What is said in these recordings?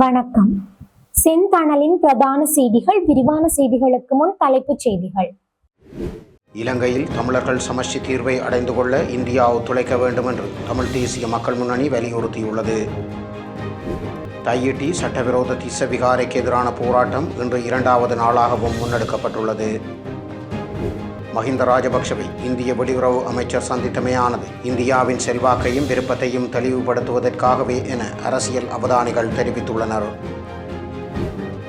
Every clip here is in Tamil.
வணக்கம். செந்தணலின் பிரதான செய்திகள் விரிவான செய்திகளுக்கு முன் தலைப்புச் செய்திகள். இலங்கையில் தமிழர்கள் சமஷ்டி தீர்வை அடைந்து கொள்ள இந்தியா ஒத்துழைக்க வேண்டும் என்று தமிழ் தேசிய மக்கள் முன்னணி வலியுறுத்தியுள்ளது. தையிட்டி சட்டவிரோத திசவிகாரைக்கு எதிரான போராட்டம் இன்று இரண்டாவது நாளாகவும் முன்னெடுக்கப்பட்டுள்ளது. மஹிந்த ராஜபக்ஷவை இந்திய வெளியுறவு அமைச்சர் சந்தித்தமையானது. இந்தியாவின் செல்வாக்கையும் விருப்பத்தையும் தெளிவுபடுத்துவதற்காகவே என அரசியல் அவதானிகள் தெரிவித்துள்ளனர்.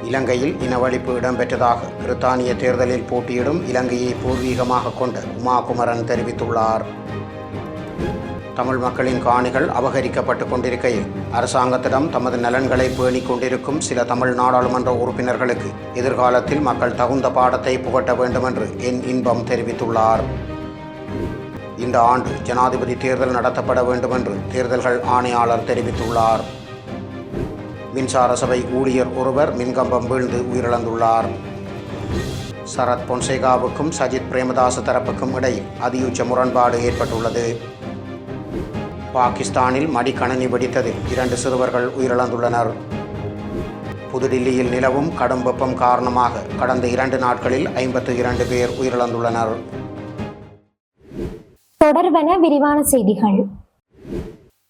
இலங்கையில் இனவழிப்பு இடம்பெற்றதாக பிரித்தானிய தேர்தலில் போட்டியிடும் இலங்கையை பூர்வீகமாக கொண்ட உமா குமரன் தெரிவித்துள்ளார். தமிழ் மக்களின் காணிகள் அபகரிக்கப்பட்டு கொண்டிருக்கையில் அரசாங்கத்திடம் தமது நலன்களை பேணிக் கொண்டிருக்கும் சில தமிழ் நாடாளுமன்ற உறுப்பினர்களுக்கு எதிர்காலத்தில் மக்கள் தகுந்த பாடத்தை புகட்ட வேண்டும் என்று என் இன்பம் தெரிவித்துள்ளார். இந்த ஆண்டு ஜனாதிபதி தேர்தல் நடத்தப்பட வேண்டும் என்று தேர்தல்கள் ஆணையாளர் தெரிவித்துள்ளார். மின்சார சபை ஊழியர் ஒருவர் மின்கம்பம் வீழ்ந்து உயிரிழந்துள்ளார். சரத் பொன்சேகாவுக்கும் சஜித் பிரேமதாச தரப்புக்கும் இடையில் அதியுச்ச முரண்பாடு ஏற்பட்டுள்ளது. பாகிஸ்தானில் மடிக்கணனி வெடித்ததில் இரண்டு சிறுவர்கள் உயிரிழந்துள்ளனர். புதுடில்லியில் நிலவும் கடும் வெப்பம் காரணமாக கடந்த இரண்டு நாட்களில் ஐம்பத்து இரண்டு பேர் உயிரிழந்துள்ளனர். தொடர்வன விரிவான செய்திகள்.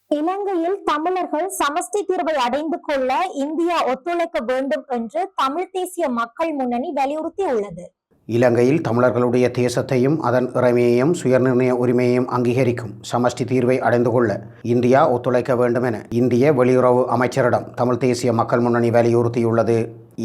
இலங்கையில் தமிழர்கள் சமஸ்டி தீர்வை அடைந்து கொள்ள இந்தியா ஒத்துழைக்க வேண்டும் என்று தமிழ் தேசிய மக்கள் முன்னணி வலியுறுத்தியுள்ளது. இலங்கையில் தமிழர்களுடைய தேசத்தையும் அதன் இறைமையையும் சுயநிர்ணய உரிமையையும் அங்கீகரிக்கும் சமஷ்டி தீர்வை அடைந்து கொள்ள இந்தியா ஒத்துழைக்க வேண்டும் என இந்திய வெளியுறவு அமைச்சரிடம் தமிழ் தேசிய மக்கள் முன்னணி வலியுறுத்தியுள்ளது.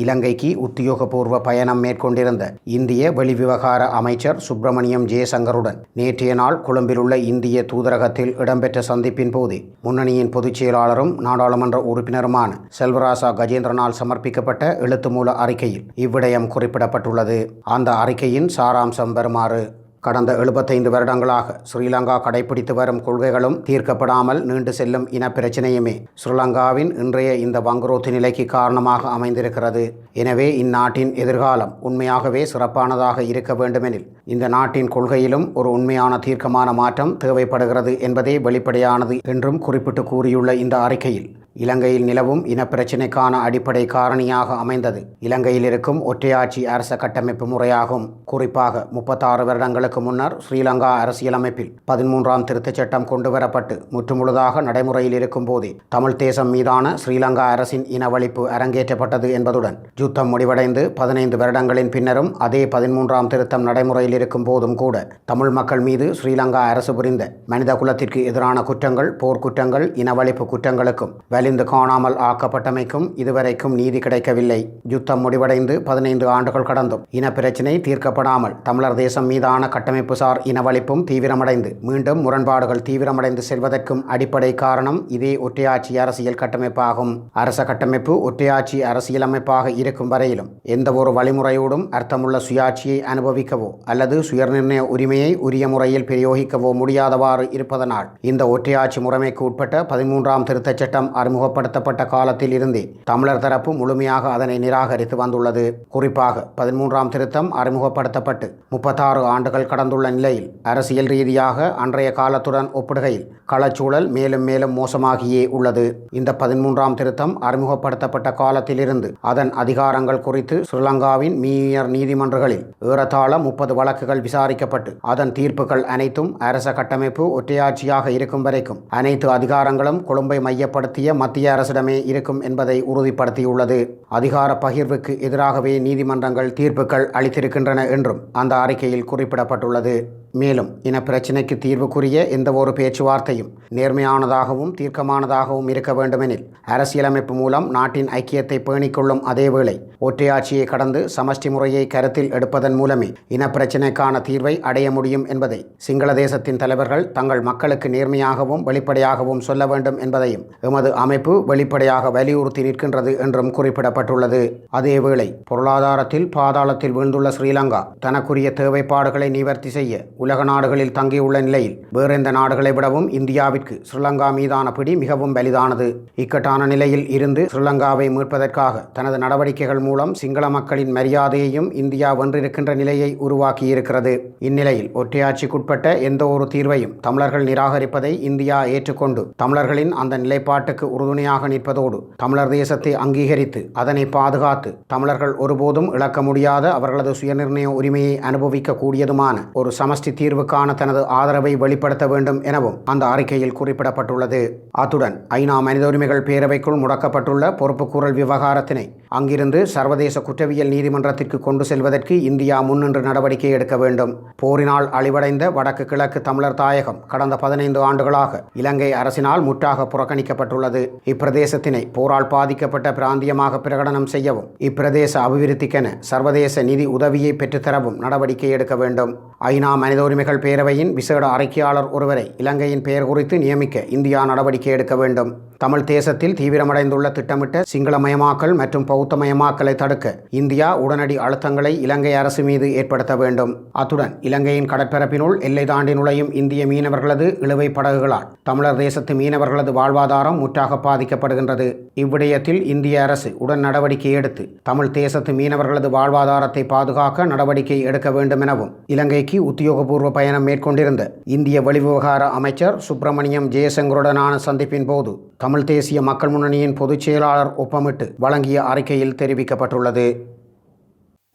இலங்கைக்கு உத்தியோகபூர்வ பயணம் மேற்கொண்டிருந்த இந்திய வெளிவிவகார அமைச்சர் சுப்பிரமணியம் ஜெயசங்கருடன் நேற்றைய நாள் கொழும்பிலுள்ள இந்திய தூதரகத்தில் இடம்பெற்ற சந்திப்பின் போது முன்னணியின் பொதுச் செயலாளரும் நாடாளுமன்ற உறுப்பினருமான செல்வராசா கஜேந்திரனால் சமர்ப்பிக்கப்பட்ட எழுத்துமூல அறிக்கையில் இவ்விடயம் குறிப்பிடப்பட்டுள்ளது. அந்த அறிக்கையின் சாராம்சம் வருமாறு கடந்த எழுபத்தைந்து வருடங்களாக ஸ்ரீலங்கா கடைபிடித்து வரும் கொள்கைகளும் தீர்க்கப்படாமல் நீண்டு செல்லும் இனப்பிரச்சினையுமே ஸ்ரீலங்காவின் இன்றைய இந்த வங்குரோத்து நிலைக்கு காரணமாக அமைந்திருக்கிறது. எனவே இந்நாட்டின் எதிர்காலம் உண்மையாகவே சிறப்பானதாக இருக்க வேண்டுமெனில் இந்த நாட்டின் கொள்கையிலும் ஒரு உண்மையான தீர்க்கமான மாற்றம் தேவைப்படுகிறது என்பதே வெளிப்படையானது என்றும் குறிப்பிட்டு கூறியுள்ள இந்த அறிக்கையில் இலங்கையில் நிலவும் இனப்பிரச்சினைக்கான அடிப்படை காரணியாக அமைந்தது. இலங்கையில் இருக்கும் ஒற்றையாட்சி அரச கட்டமைப்பு முறையாகும். குறிப்பாக முப்பத்தாறு வருடங்களுக்கு முன்னர் ஸ்ரீலங்கா அரசியலமைப்பில் பதிமூன்றாம் திருத்தச் சட்டம் கொண்டுவரப்பட்டு முற்றுமுழுதாக நடைமுறையில் இருக்கும் போதே தமிழ் தேசம் மீதான ஸ்ரீலங்கா அரசின் இனவழிப்பு அரங்கேற்றப்பட்டது என்பதுடன் யுத்தம் முடிவடைந்து பதினைந்து வருடங்களின் பின்னரும் அதே பதிமூன்றாம் திருத்தம் நடைமுறையில் இருக்கும் போதும் கூட தமிழ் மக்கள் மீது ஸ்ரீலங்கா அரசு புரிந்த மனித குலத்திற்கு எதிரான குற்றங்கள் போர்க்குற்றங்கள் இனவழிப்பு குற்றங்களுக்கும் அழிந்து காணாமல் ஆக்கப்பட்டமைக்கும் இதுவரைக்கும் நீதி கிடைக்கவில்லை. யுத்தம் முடிவடைந்து பதினைந்து ஆண்டுகள் கடந்தும். இனப்பிரச்சினை தீர்க்கப்படாமல் தமிழர் தேசம் மீதான கட்டமைப்புசார் இனவழிப்பும் தீவிரமடைந்து. மீண்டும் முரண்பாடுகள் தீவிரமடைந்து செல்வதற்கும் அடிப்படை காரணம் இதே ஒற்றையாட்சி அரசியல் கட்டமைப்பாகும். அரச கட்டமைப்பு ஒற்றையாட்சி அரசியலமைப்பாக இருக்கும் வரையிலும் எந்த ஒரு வழிமுறையோடும் அர்த்தமுள்ள சுயாட்சியை அனுபவிக்கவோ அல்லது சுயநிர்ணய உரிமையை உரிய முறையில் பிரயோகிக்கவோ முடியாதவாறு இருப்பதனால் இந்த ஒற்றையாட்சி முறைமைக்கு உட்பட்ட பதிமூன்றாம் திருத்தச் சட்டம் அறிமுக அறிமுகப்படுத்தப்பட்ட காலத்தில் இருந்தே தமிழர் தரப்பு முழுமையாக அதனை நிராகரித்து வந்துள்ளது. குறிப்பாக பதிமூன்றாம் திருத்தம் அறிமுகப்படுத்தப்பட்டு முப்பத்தாறு ஆண்டுகள் கடந்துள்ள நிலையில் அரசியல் ரீதியாக அன்றைய காலத்துடன் ஒப்பிடுகையில் களச்சூழல் மேலும் மேலும் மோசமாகியே உள்ளது. இந்த பதிமூன்றாம் திருத்தம் அறிமுகப்படுத்தப்பட்ட காலத்திலிருந்து அதன் அதிகாரங்கள் குறித்து ஸ்ரீலங்காவின் மீயர் நீதிமன்றங்களில் ஏறத்தாழ முப்பது வழக்குகள் விசாரிக்கப்பட்டு அதன் தீர்ப்புகள் அனைத்தும் அரச கட்டமைப்பு ஒற்றையாட்சியாக இருக்கும் வரைக்கும் அனைத்து அதிகாரங்களும் கொழும்பை மையப்படுத்திய மத்திய அரசிடமே இருக்கும் என்பதை உறுதிப்படுத்தியுள்ளது. அதிகார பகிர்வுக்கு எதிராகவே நீதிமன்றங்கள் தீர்ப்புகள் அளித்திருக்கின்றன என்றும் அந்த அறிக்கையில் குறிப்பிடப்பட்டுள்ளது. மேலும் இன பிரச்சினைக்கு தீர்வுக்குரிய எந்த ஒரு பேச்சுவார்த்தையும் நேர்மையானதாகவும் தீர்க்கமானதாகவும் இருக்க வேண்டுமெனில் அரசியலமைப்பு மூலம் நாட்டின் ஐக்கியத்தை பேணிக்கொள்ளும் அதேவேளை ஒற்றையாட்சியை கடந்து சமஷ்டி முறையை கருத்தில் எடுப்பதன் மூலமே இனப்பிரச்சினைக்கான தீர்வை அடைய முடியும் என்பதை சிங்கள தேசத்தின் தலைவர்கள் தங்கள் மக்களுக்கு நேர்மையாகவும் வெளிப்படையாகவும் சொல்ல வேண்டும் என்பதையும் எமது அமைப்பு வெளிப்படையாக வலியுறுத்தி நிற்கின்றது என்றும் குறிப்பிடப்பட்டுள்ளது. அதேவேளை பொருளாதாரத்தில் பாதாளத்தில் வீழ்ந்துள்ள ஸ்ரீலங்கா தனக்குரிய தேவைப்பாடுகளை நிவர்த்தி செய்ய உலக நாடுகளில் தங்கியுள்ள நிலையில் வேறெந்த நாடுகளை விடவும் இந்தியாவிற்கு ஸ்ரீலங்கா மீதான பிடி மிகவும் வலிதானது. இக்கட்டான நிலையில் இருந்து ஸ்ரீலங்காவை மீட்பதற்காக தனது நடவடிக்கைகள் மூலம் சிங்கள மக்களின் மரியாதையையும் இந்தியா வென்றிருக்கின்ற நிலையை உருவாக்கியிருக்கிறது. இந்நிலையில் ஒற்றையாட்சிக்குட்பட்ட எந்த ஒரு தீர்வையும் தமிழர்கள் நிராகரிப்பதை இந்தியா ஏற்றுக்கொண்டு தமிழர்களின் அந்த நிலைப்பாட்டுக்கு உறுதுணையாக நிற்பதோடு தமிழர் தேசத்தை அங்கீகரித்து அதனை பாதுகாத்து தமிழர்கள் ஒருபோதும் இழக்க முடியாத அவர்களது சுயநிர்ணய உரிமையை அனுபவிக்கக்கூடியதுமான ஒரு சமஸ்டி தீர்வுக்கான தனது ஆதரவை வெளிப்படுத்த வேண்டும் எனவும் அந்த அறிக்கையில் குறிப்பிடப்பட்டுள்ளது. அத்துடன் ஐநா மனித உரிமைகள் பேரவைக்குள் முடக்கப்பட்டுள்ள பொறுப்புக்கூறல் விவகாரத்தினை அங்கிருந்து சர்வதேச குற்றவியல் நீதிமன்றத்திற்கு கொண்டு செல்வதற்கு இந்தியா முன்னின்று நடவடிக்கை எடுக்க வேண்டும். போரினால் அழிவடைந்த வடக்கு கிழக்கு தமிழர் தாயகம் கடந்த பதினைந்து ஆண்டுகளாக இலங்கை அரசினால் முற்றாக புறக்கணிக்கப்பட்டுள்ளது. இப்பிரதேசத்தினை போரால் பாதிக்கப்பட்ட பிராந்தியமாக பிரகடனம் செய்யவும் இப்பிரதேச அபிவிருத்திக்கென சர்வதேச நிதி உதவியை பெற்றுத்தரவும் நடவடிக்கை எடுக்க வேண்டும். ஐநா மனித உரிமைகள் பேரவையின் விசேட அறிக்கையாளர் ஒருவரை இலங்கையின் பெயர் குறித்து நியமிக்க இந்தியா நடவடிக்கை எடுக்க வேண்டும். தமிழ் தேசத்தில் தீவிரமடைந்துள்ள திட்டமிட்ட சிங்களமயமாக்கல் மற்றும் பௌத்தமயமாக்கலை தடுக்க இந்தியா உடனடி அழுத்தங்களை இலங்கை அரசு மீது ஏற்படுத்த வேண்டும். அத்துடன் இலங்கையின் கடற்பரப்பினுள் எல்லை தாண்டி நுழையும் இந்திய மீனவர்களது இழுவை படகுகளால் தமிழர் தேசத்து மீனவர்களது வாழ்வாதாரம் முற்றாக பாதிக்கப்படுகின்றது. இவ்விடயத்தில் இந்திய அரசு உடன் நடவடிக்கை எடுத்து தமிழ் தேசத்து மீனவர்களது வாழ்வாதாரத்தை பாதுகாக்க நடவடிக்கை எடுக்க வேண்டும் எனவும் இலங்கைக்கு உத்தியோகபூர்வ பயணம் மேற்கொண்டிருந்த இந்திய வெளிவிவகார அமைச்சர் சுப்பிரமணியம் ஜெயசங்கருடனான சந்திப்பின் போது தமிழ் தேசிய மக்கள் முன்னணியின் பொதுச் செயலாளர் ஒப்பமிட்டு வழங்கிய அறிக்கையில் தெரிவிக்கப்பட்டுள்ளது.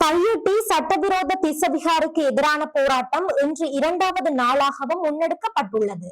தையிட்டி சட்டவிரோத திசவிகாருக்கு எதிரான போராட்டம் இன்று இரண்டாவது நாளாகவும் முன்னெடுக்கப்பட்டுள்ளது.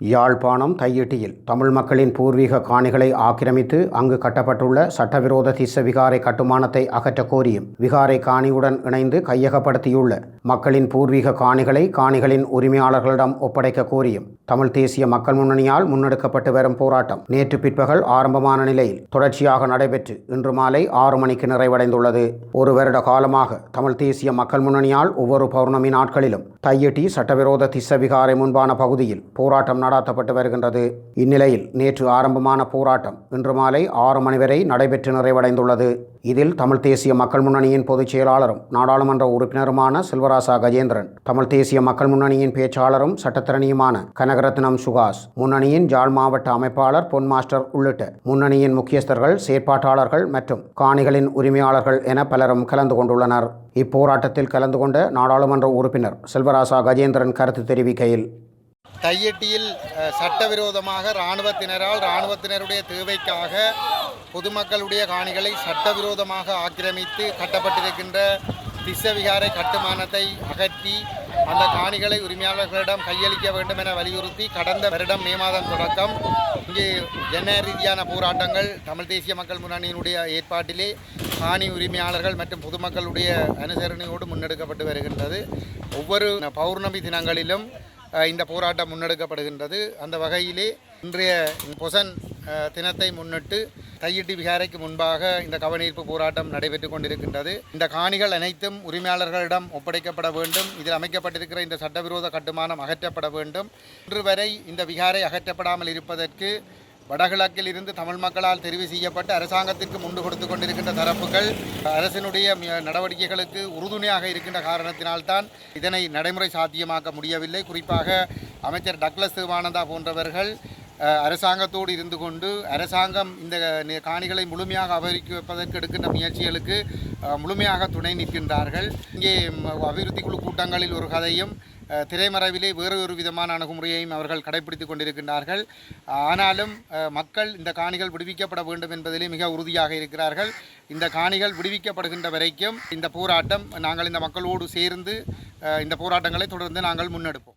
யாழ்ப்பாணம் தையிட்டியில் தமிழ் மக்களின் பூர்வீக காணிகளை ஆக்கிரமித்து அங்கு கட்டப்பட்டுள்ள சட்டவிரோத திச விகாரை கட்டுமானத்தை அகற்றக் கோரியும் விகாரை காணியுடன் இணைந்து கையகப்படுத்தியுள்ள மக்களின் பூர்வீக காணிகளை காணிகளின் உரிமையாளர்களிடம் ஒப்படைக்க கோரியும் தமிழ் தேசிய மக்கள் முன்னணியால் முன்னெடுக்கப்பட்டு வரும் போராட்டம் நேற்று பிற்பகல் ஆரம்பமான நிலையில் தொடர்ச்சியாக நடைபெற்று இன்று மாலை ஆறு மணிக்கு நிறைவடைந்துள்ளது. ஒரு வருட காலமாக தமிழ் தேசிய மக்கள் முன்னணியால் ஒவ்வொரு பௌர்ணமி நாட்களிலும் தையிட்டி சட்டவிரோத திச விகாரை முன்பான பகுதியில் போராட்டம் நடாத்தப்பட்டு வருகின்றது. இந்நிலையில் நேற்று ஆரம்பமான போராட்டம் இன்று மாலை ஆறு மணி வரை நடைபெற்று நிறைவடைந்துள்ளது. இதில் தமிழ் தேசிய மக்கள் முன்னணியின் பொதுச் செயலாளரும் நாடாளுமன்ற உறுப்பினருமான செல்வராசா கஜேந்திரன் தமிழ் தேசிய மக்கள் முன்னணியின் பேச்சாளரும் சட்டத்திறனியுமான கனகரத்னம் சுகாஸ் முன்னணியின் ஜாழ் மாவட்ட அமைப்பாளர் பொன் மாஸ்டர் உள்ளிட்ட முன்னணியின் முக்கியஸ்தர்கள் செயற்பாட்டாளர்கள் மற்றும் காணிகளின் உரிமையாளர்கள் என பலரும் கலந்து கொண்டுள்ளனர். இப்போராட்டத்தில் கலந்து கொண்ட நாடாளுமன்ற உறுப்பினர் செல்வராசா கஜேந்திரன் கருத்து தெரிவிக்கையில் தையட்டியில் சட்டவிரோதமாக இராணுவத்தினரால் இராணுவத்தினருடைய தேவைக்காக பொதுமக்களுடைய காணிகளை சட்டவிரோதமாக ஆக்கிரமித்து கட்டப்பட்டிருக்கின்ற திஸ்ஸவிகாரை கட்டுமானத்தை அகற்றி அந்த காணிகளை உரிமையாளர்களிடம் கையளிக்க வேண்டும் என வலியுறுத்தி கடந்த வருடம் மே மாதம் தொடக்கம் இங்கு ஜன ரீதியான போராட்டங்கள் தமிழ் தேசிய மக்கள் முன்னணியினுடைய ஏற்பாட்டிலே காணி உரிமையாளர்கள் மற்றும் பொதுமக்களுடைய அனுசரணையோடு முன்னெடுக்கப்பட்டு வருகின்றது. ஒவ்வொரு பௌர்ணமி தினங்களிலும் இந்த போராட்டம் முன்னெடுக்கப்படுகின்றது. அந்த வகையிலே இன்றைய பொசன் தினத்தை முன்னிட்டு தையிட்டி விகாரைக்கு முன்பாக இந்த கவனீர்ப்பு போராட்டம் நடைபெற்று கொண்டிருக்கின்றது. இந்த காணிகள் அனைத்தும் உரிமையாளர்களிடம் ஒப்படைக்கப்பட வேண்டும். இதில் அமைக்கப்பட்டிருக்கிற இந்த சட்டவிரோத கட்டுமானம் அகற்றப்பட வேண்டும். இன்று வரை இந்த விகாரை அகற்றப்படாமல் இருப்பதற்கு வடகிழக்கில் இருந்து தமிழ் மக்களால் தெரிவு செய்யப்பட்டு அரசாங்கத்திற்கு முண்டு கொடுத்து கொண்டிருக்கின்ற தரப்புகள் அரசினுடைய நடவடிக்கைகளுக்கு உறுதுணையாக இருக்கின்ற காரணத்தினால்தான் இதனை நடைமுறை சாத்தியமாக்க முடியவில்லை. குறிப்பாக அமைச்சர் டக்ளஸ் தேவானந்தா போன்றவர்கள் அரசாங்கத்தோடு இருந்து கொண்டு அரசாங்கம் இந்த காணிகளை முழுமையாக அபகரிக்க வைப்பதற்கு எடுக்கின்ற முயற்சிகளுக்கு முழுமையாக துணை நிற்கின்றார்கள். இங்கே அபிவிருத்தி குழு கூட்டங்களில் ஒரு கதையும் திரைமறைவிலே வேறு ஒரு விதமான அணுகுமுறையையும் அவர்கள் கடைபிடித்து கொண்டிருக்கின்றார்கள். ஆனாலும் மக்கள் இந்த காணிகள் விடுவிக்கப்பட வேண்டும் என்பதிலே மிக உறுதியாக இருக்கிறார்கள். இந்த காணிகள் விடுவிக்கப்படுகின்ற வரைக்கும் இந்த போராட்டம் நாங்கள் இந்த மக்களோடு சேர்ந்து அஹ், இந்த போராட்டங்களை தொடர்ந்து நாங்கள் முன்னெடுப்போம்.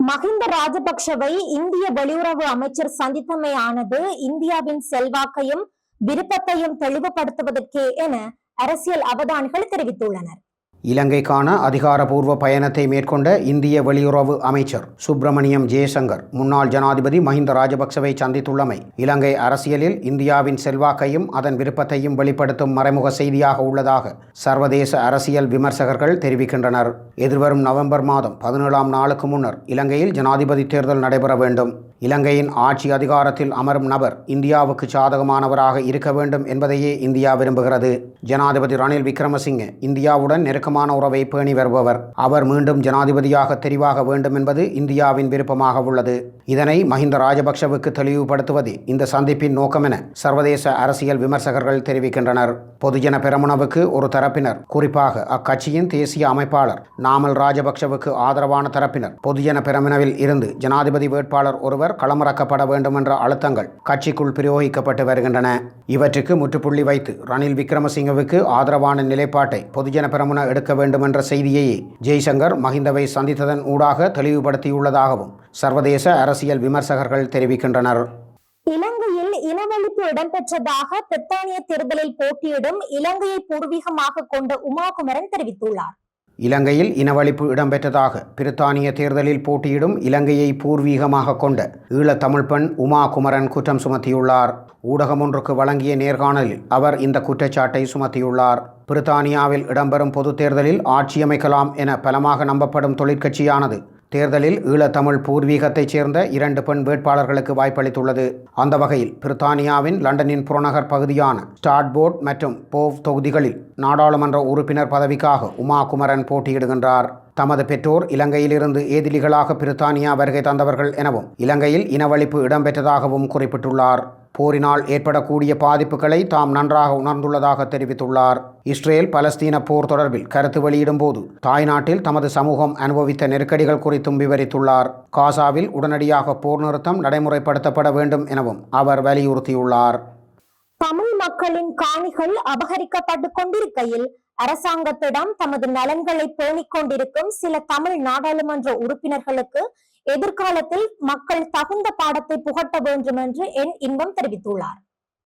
மஹிந்த ராஜபக்ஷவை இந்திய வெளியுறவு அமைச்சர் சந்தித்தமையானது இந்தியாவின் செல்வாக்கையும் விருப்பத்தையும் தெளிவுபடுத்துவதற்கே என அரசியல் அவதானிகள் தெரிவித்துள்ளனர். இலங்கைக்கான அதிகாரபூர்வ பயணத்தை மேற்கொண்ட இந்திய வெளியுறவு அமைச்சர் சுப்பிரமணியம் ஜெயசங்கர் முன்னாள் ஜனாதிபதி மஹிந்த ராஜபக்சவை சந்தித்துள்ளமை. இலங்கை அரசியலில் இந்தியாவின் செல்வாக்கையும் அதன் விருப்பத்தையும் வெளிப்படுத்தும் மறைமுக செய்தியாக உள்ளதாக சர்வதேச அரசியல் விமர்சகர்கள் தெரிவிக்கின்றனர். எதிர்வரும் நவம்பர் மாதம் பதினேழாம் நாளுக்கு முன்னர் இலங்கையில் ஜனாதிபதி தேர்தல் நடைபெற வேண்டும். இலங்கையின் ஆட்சி அதிகாரத்தில் அமரும் நபர் இந்தியாவுக்கு சாதகமானவராக இருக்க வேண்டும் என்பதையே இந்தியா விரும்புகிறது. ஜனாதிபதி ரணில் விக்ரமசிங்கே இந்தியாவுடன் நெருக்கமான உறவை பேணி வருபவர். அவர் மீண்டும் ஜனாதிபதியாக தெரிவாக வேண்டும் என்பது இந்தியாவின் விருப்பமாக உள்ளது. இதனை மஹிந்த ராஜபக்ஷவுக்கு தெளிவுபடுத்துவது இந்த சந்திப்பின் நோக்கம் என சர்வதேச அரசியல் விமர்சகர்கள் தெரிவிக்கின்றனர். பொதுஜன பெரமுனவுக்கு ஒரு தரப்பினர் குறிப்பாக அக்கட்சியின் தேசிய அமைப்பாளர் நாமல் ராஜபக்ஷவுக்கு ஆதரவான தரப்பினர். பொதுஜன பெரமுனவில் இருந்து ஜனாதிபதி வேட்பாளர் ஒருவர் களமிறக்கப்பட வேண்டும் என்ற அழுத்தங்கள் கட்சிக்குள் பிரயோகிக்கப்பட்டு வருகின்றன. இவற்றுக்கு முற்றுப்புள்ளி வைத்து ரணில் விக்ரமசிங்கவுக்கு ஆதரவான நிலைப்பாட்டை பொதுஜன பெரமுன எடுக்க வேண்டும் என்ற செய்தியையே ஜெய்சங்கர் மஹிந்தவை சந்தித்ததன் ஊடாக தெளிவுபடுத்தியுள்ளதாகவும் சர்வதேச அரசியல் விமர்சகர்கள் தெரிவிக்கின்றனர். இலங்கையில் இனவழிப்பு இடம்பெற்றதாக பிரித்தானிய தேர்தலில் போட்டியிடும் இலங்கையை பூர்வீகமாக கொண்ட உமாகுமரன் தெரிவித்துள்ளார். இலங்கையில் இனவழிப்பு இடம்பெற்றதாக பிரித்தானிய தேர்தலில் போட்டியிடும் இலங்கையை பூர்வீகமாக கொண்ட ஈழத்தமிழ் பெண் உமா குமரன் குற்றம் சுமத்தியுள்ளார். ஊடகம் ஒன்றுக்கு வழங்கிய நேர்காணலில் அவர் இந்த குற்றச்சாட்டை சுமத்தியுள்ளார். பிரித்தானியாவில் இடம்பெறும் பொதுத் தேர்தலில் ஆட்சியமைக்கலாம் என பலமாக நம்பப்படும் தொழிற்கட்சியானது தேர்தலில் ஈழத்தமிழ் பூர்வீகத்தைச் சேர்ந்த இரண்டு பெண் வேட்பாளர்களுக்கு வாய்ப்பளித்துள்ளது. அந்த வகையில் பிரித்தானியாவின் லண்டனின் புறநகர் பகுதியான ஸ்டாட்போர்ட் மற்றும் போவ் தொகுதிகளில் நாடாளுமன்ற உறுப்பினர் பதவிக்காக உமா குமரன் போட்டியிடுகின்றார். தமது பெற்றோர் இலங்கையிலிருந்து ஏதிலிகளாக பிரித்தானியா வருகை தந்தவர்கள் எனவும் இலங்கையில் இனவழிப்பு இடம்பெற்றதாகவும் குறிப்பிட்டுள்ளார். போரினால் ஏற்படக்கூடிய பாதிப்புகளை தாம் நன்றாக உணர்ந்துள்ளதாக தெரிவித்துள்ளார். இஸ்ரேல் பலஸ்தீன போர் தொடர்பில் கருத்து வெளியிடும்போது தாய்நாட்டில் தமது சமூகம் அனுபவித்த நெருக்கடிகள் குறித்தும் விவரித்துள்ளார். காசாவில் உடனடியாக போர் நிறுத்தம் நடைமுறைப்படுத்தப்பட வேண்டும் எனவும் அவர் வலியுறுத்தியுள்ளார். தமிழ் மக்களின் காணிகள் அபகரிக்கப்பட்டு கொண்டிருக்கையில் அரசாங்கத்திடம் தமது நலன்களை பேணிக் கொண்டிருக்கும் சில தமிழ் நாடாளுமன்ற உறுப்பினர்களுக்கு எதிர்காலத்தில் மக்கள் தகுந்த பாடத்தை புகட்ட வேண்டும் என்று என் இன்பம் தெரிவித்துள்ளார்.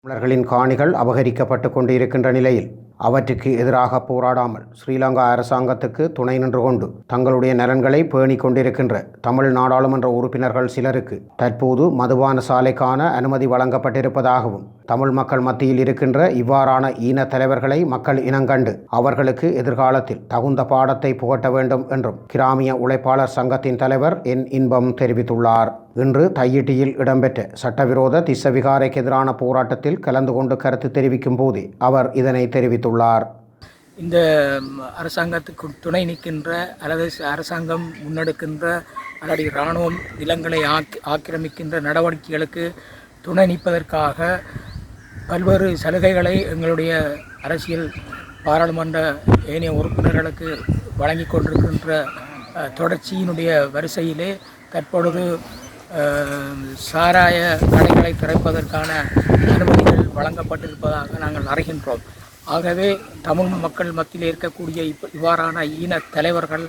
தமிழர்களின் காணிகள் அபகரிக்கப்பட்டு கொண்டிருக்கின்ற நிலையில் அவற்றுக்கு எதிராக போராடாமல் ஸ்ரீலங்கா அரசாங்கத்துக்கு துணை நின்று கொண்டு தங்களுடைய நலன்களை பேணிக் கொண்டிருக்கின்ற தமிழ் நாடாளுமன்ற உறுப்பினர்கள் சிலருக்கு தற்போது மதுபான சாலைக்கான அனுமதி வழங்கப்பட்டிருப்பதாகவும் தமிழ் மக்கள் மத்தியில் இருக்கின்ற இவ்வாறான ஈன தலைவர்களை மக்கள் இனங்கண்டு அவர்களுக்கு எதிர்காலத்தில் தகுந்த பாடத்தை புகட்ட வேண்டும் என்றும் கிராமிய உழைப்பாளர் சங்கத்தின் தலைவர் என் இன்பம் தெரிவித்துள்ளார். இன்று தையிட்டியில் இடம்பெற்ற சட்டவிரோத திசவிகாரைக்கு எதிரான போராட்டத்தில் கலந்து கொண்டு கருத்து தெரிவிக்கும் போதே அவர் இதனை தெரிவித்துள்ளார். இந்த அரசாங்கத்துக்கு துணை நிற்கின்ற அல்லது அரசாங்கம் முன்னெடுக்கின்ற அல்லது இராணுவம் நிலங்களை ஆக்கி ஆக்கிரமிக்கின்ற நடவடிக்கைகளுக்கு துணை நிற்பதற்காக பல்வேறு சலுகைகளை எங்களுடைய அரசியல் பாராளுமன்ற ஏனைய உறுப்பினர்களுக்கு வழங்கி கொண்டிருக்கின்ற தொடர்ச்சியினுடைய வரிசையிலே தற்பொழுது சாராய கடைகளை திறப்பதற்கான அனுமதிகள் வழங்கப்பட்டிருப்பதாக நாங்கள் அறிகின்றோம். ஆகவே தமிழ் மக்கள் மத்தியில் இருக்கக்கூடிய இப் இவ்வாறான ஈன தலைவர்கள்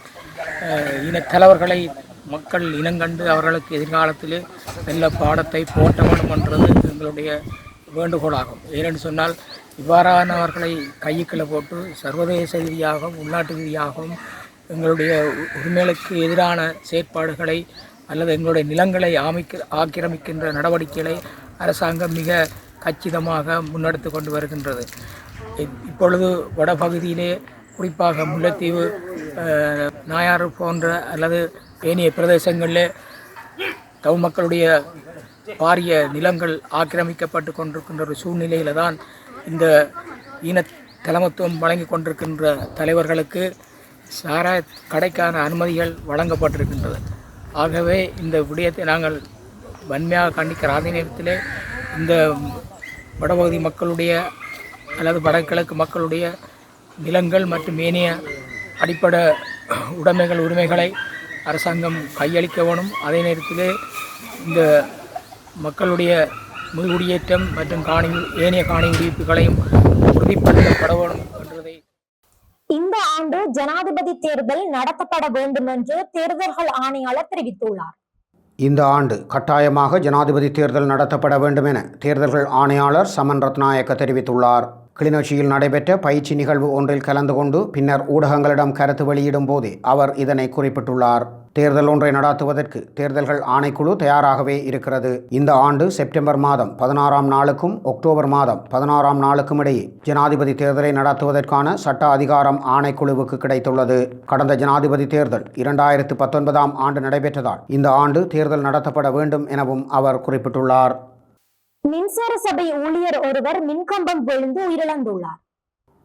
அஹ், தலைவர்களை மக்கள் இனங்கண்டு அவர்களுக்கு எதிர்காலத்திலே நல்ல பாடத்தை போட்ட வேண்டும் என்றது எங்களுடைய வேண்டுகோளாகும். ஏனென்று சொன்னால் இவ்வாறானவர்களை கையுக்களை போட்டு சர்வதேச ரீதியாகவும் உள்நாட்டு ரீதியாகவும் எங்களுடைய உ- உரிமைகளுக்கு எதிரான செயற்பாடுகளை அல்லது எங்களுடைய நிலங்களை ஆமிக்க ஆக்கிரமிக்கின்ற நடவடிக்கைகளை அரசாங்கம் மிக கச்சிதமாக முன்னெடுத்து கொண்டு வருகின்றது. இப்- இப்பொழுது வடபகுதியிலே குறிப்பாக முல்லைத்தீவு நாயாறு போன்ற அல்லது ஏனைய பிரதேசங்களிலே தமிழ் மக்களுடைய பாரிய நிலங்கள் ஆக்கிரமிக்கப்பட்டு கொண்டிருக்கின்ற ஒரு சூழ்நிலையில் தான் இந்த ஈன தலைமத்துவம் வழங்கி கொண்டிருக்கின்ற தலைவர்களுக்கு சாராய கடைக்கான அனுமதிகள் வழங்கப்பட்டிருக்கின்றது. ஆகவே இந்த விடயத்தை நாங்கள் வன்மையாக கண்டிக்கிற அதே நேரத்திலே இந்த வடபகுதி மக்களுடைய அல்லது வடகிழக்கு மக்களுடைய நிலங்கள் மற்றும் ஏனைய அடிப்படை உடைமைகள் உரிமைகளை அரசாங்கம் கையளிக்க வேணும். அதே நேரத்திலே இந்த மக்களுடைய மீள்குடியேற்றம் மற்றும் காணி ஏனைய காணி விடுவிப்புகளையும் உறுதிப்படுத்தப்பட வேணும். ஆண்டு ஜனாதிபதி தேர்தல் நடத்தப்பட வேண்டும் என்று தேர்தல்கள் ஆணையாளர் தெரிவித்துள்ளார். இந்த ஆண்டு கட்டாயமாக ஜனாதிபதி தேர்தல் நடத்தப்பட வேண்டும் என தேர்தல்கள் ஆணையாளர் சமன் ரத்நாயக்க தெரிவித்துள்ளார். கிளிநொச்சியில் நடைபெற்ற பயிற்சி நிகழ்வு ஒன்றில் கலந்து கொண்டு பின்னர் ஊடகங்களிடம் கருத்து வெளியிடும் போதே அவர் இதனை குறிப்பிட்டுள்ளார். தேர்தல் ஒன்றை நடாத்துவதற்கு தேர்தல்கள் ஆணைக்குழு தயாராகவே இருக்கிறது. இந்த ஆண்டு செப்டம்பர் மாதம் பதினாறாம் நாளுக்கும் அக்டோபர் மாதம் பதினாறாம் நாளுக்கும் இடையே ஜனாதிபதி தேர்தலை நடத்துவதற்கான சட்ட அதிகாரம் ஆணைக்குழுவுக்கு கிடைத்துள்ளது. கடந்த ஜனாதிபதி தேர்தல் இரண்டாயிரத்து பத்தொன்பதாம் ஆண்டு நடைபெற்றதால் இந்த ஆண்டு தேர்தல் நடத்தப்பட வேண்டும் எனவும் அவர் குறிப்பிட்டுள்ளார். மின்சார சபை ஊழியர் ஒருவர் மின்கம்பம் விழுந்து உயிரிழந்துள்ளார்.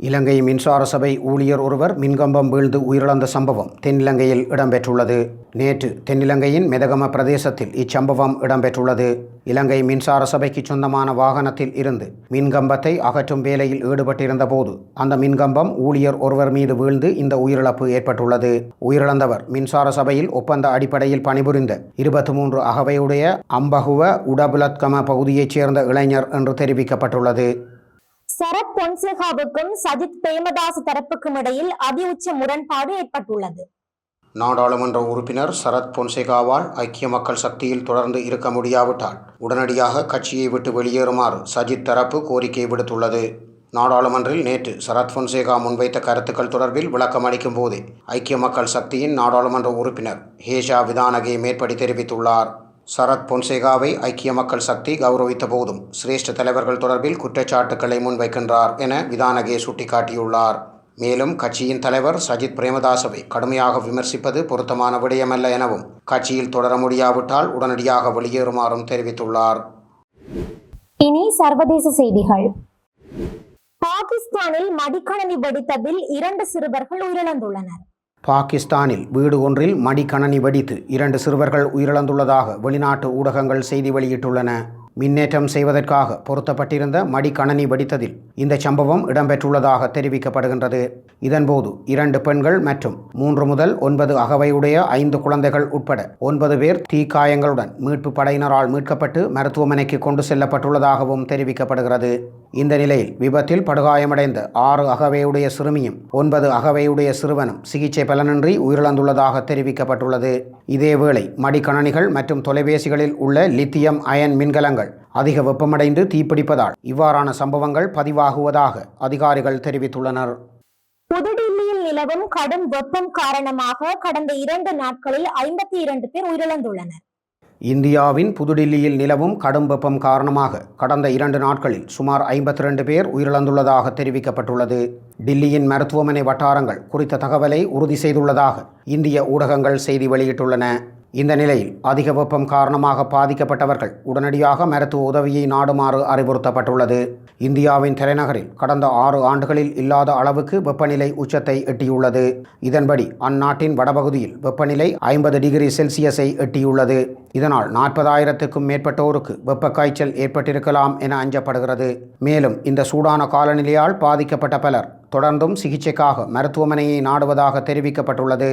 இலங்கை மின்சார சபை ஊழியர் ஒருவர் மின்கம்பம் வீழ்ந்து உயிரிழந்த சம்பவம் தென்னிலங்கையில் இடம்பெற்றுள்ளது. நேற்று தென்னிலங்கையின் மெதகம பிரதேசத்தில் இச்சம்பவம் இடம்பெற்றுள்ளது. இலங்கை மின்சார சபைக்கு சொந்தமான வாகனத்தில் இருந்து மின்கம்பத்தை அகற்றும் வேலையில் ஈடுபட்டிருந்த போது அந்த மின்கம்பம் ஊழியர் ஒருவர் மீது வீழ்ந்து இந்த உயிரிழப்பு ஏற்பட்டுள்ளது. உயிரிழந்தவர் மின்சார சபையில் ஒப்பந்த அடிப்படையில் பணிபுரிந்த இருபத்தி மூன்று அகவையுடைய அம்பகுவ உடபுலத்கம பகுதியைச் சேர்ந்த இளைஞர் என்று தெரிவிக்கப்பட்டுள்ளது. சரத் பொன்சேகாவுக்கும் சஜித் பிரேமதாஸ் தரப்புக்கும் இடையில் அதி உச்ச முரண்பாடு ஏற்பட்டுள்ளது. நாடாளுமன்ற உறுப்பினர் சரத் பொன்சேகாவால் ஐக்கிய மக்கள் சக்தியில் தொடர்ந்து இருக்க முடியாவிட்டால் உடனடியாக கட்சியை விட்டு வெளியேறுமாறு சஜித் தரப்பு கோரிக்கை விடுத்துள்ளது. நாடாளுமன்றில் நேற்று சரத் பொன்சேகா முன்வைத்த கருத்துக்கள் தொடர்பில் விளக்கம் அளிக்கும் போதே ஐக்கிய மக்கள் சக்தியின் நாடாளுமன்ற உறுப்பினர் ஹேஷா விதானகே மேற்படி தெரிவித்துள்ளார். சரத் பொன்சேகாவை ஐக்கிய மக்கள் சக்தி கௌரவித்த போதும் சிரேஷ்ட தலைவர்கள் தொடர்பில் குற்றச்சாட்டுக்களை முன்வைக்கின்றார் என விதானகே சுட்டிக்காட்டியுள்ளார். மேலும் கட்சியின் தலைவர் சஜித் பிரேமதாசவை கடுமையாக விமர்சிப்பது பொருத்தமான விடயமல்ல எனவும் கட்சியில் தொடர முடியாவிட்டால் உடனடியாக வெளியேறுமாறும் தெரிவித்துள்ளார். இனி சர்வதேச செய்திகள். பாகிஸ்தானில் மடிக்கணனி வெடித்ததில் இரண்டு சிறுவர்கள் உயிரிழந்துள்ளனர். பாகிஸ்தானில் வீடு ஒன்றில் மடிக்கணனி வெடித்து இரண்டு சிறுவர்கள் உயிரிழந்துள்ளதாக வெளிநாட்டு ஊடகங்கள் செய்தி வெளியிட்டுள்ளன. மின்னேற்றம் செய்வதற்காக பொருத்தப்பட்டிருந்த மடிக்கணனி வெடித்ததில் இந்த சம்பவம் இடம்பெற்றுள்ளதாக தெரிவிக்கப்படுகின்றது. இதன்போது இரண்டு பெண்கள் மற்றும் மூன்று முதல் ஒன்பது அகவையுடைய ஐந்து குழந்தைகள் உட்பட ஒன்பது பேர் தீக்காயங்களுடன் மீட்பு படையினரால் மீட்கப்பட்டு மருத்துவமனைக்கு கொண்டு செல்லப்பட்டுள்ளதாகவும் தெரிவிக்கப்படுகிறது. இந்த நிலையில் விபத்தில் படுகாயமடைந்த ஆறு அகவையுடைய சிறுமியும் ஒன்பது அகவையுடைய சிறுவனும் சிகிச்சை பலனின்றி உயிரிழந்துள்ளதாக தெரிவிக்கப்பட்டுள்ளது. இதேவேளை மடிக்கணனிகள் மற்றும் தொலைபேசிகளில் உள்ள லித்தியம் அயன் மின்கலங்கள் அதிக வெப்பமடைந்து தீப்பிடிப்பதால் இவ்வாறான சம்பவங்கள் பதிவாகுவதாக அதிகாரிகள் தெரிவித்துள்ளனர். புதுடில்லியில் நிலவும் கடும் வெப்பம் காரணமாக கடந்த இரண்டு நாட்களில் ஐம்பத்தி இரண்டு பேர் உயிரிழந்துள்ளனர். இந்தியாவின் புதுடில்லியில் நிலவும் கடும் வெப்பம் காரணமாக கடந்த இரண்டு நாட்களில் சுமார் ஐம்பத்தி ரெண்டு பேர் உயிரிழந்துள்ளதாக தெரிவிக்கப்பட்டுள்ளது. டில்லியின் மருத்துவமனை வட்டாரங்கள் குறித்த தகவலை உறுதி செய்துள்ளதாக இந்திய ஊடகங்கள் செய்தி வெளியிட்டுள்ளன. இந்த நிலையில் அதிக வெப்பம் காரணமாக பாதிக்கப்பட்டவர்கள் உடனடியாக மருத்துவ உதவியை நாடுமாறு அறிவுறுத்தப்பட்டுள்ளது. இந்தியாவின் தலைநகரில் கடந்த ஆறு ஆண்டுகளில் இல்லாத அளவுக்கு வெப்பநிலை உச்சத்தை எட்டியுள்ளது. இதன்படி அந்நாட்டின் வடபகுதியில் வெப்பநிலை ஐம்பது டிகிரி செல்சியஸை எட்டியுள்ளது. இதனால் நாற்பதாயிரத்துக்கும் மேற்பட்டோருக்கு வெப்ப காய்ச்சல் ஏற்பட்டிருக்கலாம் என அஞ்சப்படுகிறது. மேலும் இந்த சூடான காலநிலையால் பாதிக்கப்பட்ட பலர் தொடர்ந்தும் சிகிச்சைக்காக மருத்துவமனையை நாடுவதாக தெரிவிக்கப்பட்டுள்ளது.